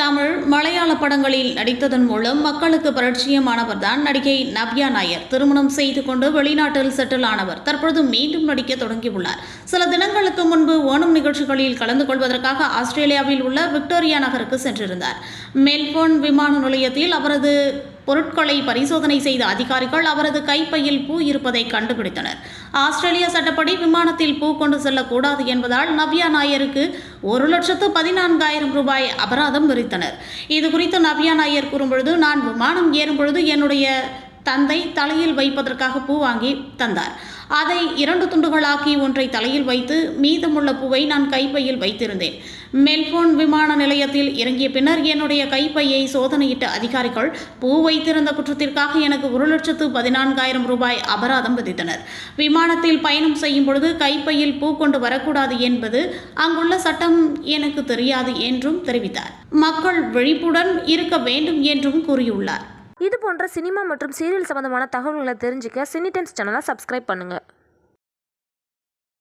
தமிழ் மலையாள படங்களில் நடித்ததன் மூலம் மக்களுக்கு பரிச்சயமானவர் தான் நடிகை நவ்யா நாயர் திருமணம் செய்து கொண்டு வெளிநாட்டில் செட்டில் ஆனவர். தற்பொழுது மீண்டும் நடிக்க தொடங்கியுள்ளார். சில தினங்களுக்கு முன்பு ஓணம் நிகழ்ச்சிகளில் கலந்து கொள்வதற்காக ஆஸ்திரேலியாவில் உள்ள விக்டோரியா நகருக்கு சென்றிருந்தார். மெல்போர்ன் விமான நிலையத்தில் அவரது பொருட்களை பரிசோதனை செய்த அதிகாரிகள் அவரது கைப்பையில் பூ இருப்பதை கண்டுபிடித்தனர். ஆஸ்திரேலிய சட்டப்படி விமானத்தில் பூ கொண்டு செல்லக்கூடாது என்பதால் நவ்யா நாயருக்கு ஒரு லட்சத்து பதினான்காயிரம் ரூபாய் அபராதம் விதித்தனர். இது குறித்து நவ்யா நாயர் கூறும்பொழுது நான் விமானம் ஏறும்பொழுது என்னுடைய தந்தை தலையில் வைப்பதற்காக பூ வாங்கி தந்தார். அதை இரண்டு துண்டுகளாக்கி ஒன்றை தலையில் வைத்து மீதமுள்ள பூவை நான் கைப்பையில் வைத்திருந்தேன். மெல்போன் விமான நிலையத்தில் இறங்கிய பின்னர் என்னுடைய கைப்பையை சோதனையிட்ட அதிகாரிகள் பூ வைத்திருந்த குற்றத்திற்காக எனக்கு ஒரு லட்சத்து பதினான்காயிரம் ரூபாய் அபராதம் விதித்தனர். விமானத்தில் பயணம் செய்யும் பொழுது கைப்பையில் பூ கொண்டு வரக்கூடாது என்பது அங்குள்ள சட்டம் எனக்கு தெரியாது என்றும் தெரிவித்தார். மக்கள் விழிப்புடன் இருக்க வேண்டும் என்றும் கூறியுள்ளார். இது போன்ற சினிமா மற்றும் சீரியல் சம்பந்தமான தகவல்களை தெரிஞ்சுக்க சினி டைம்ஸ் சேனலை சப்ஸ்கிரைப் பண்ணுங்கள்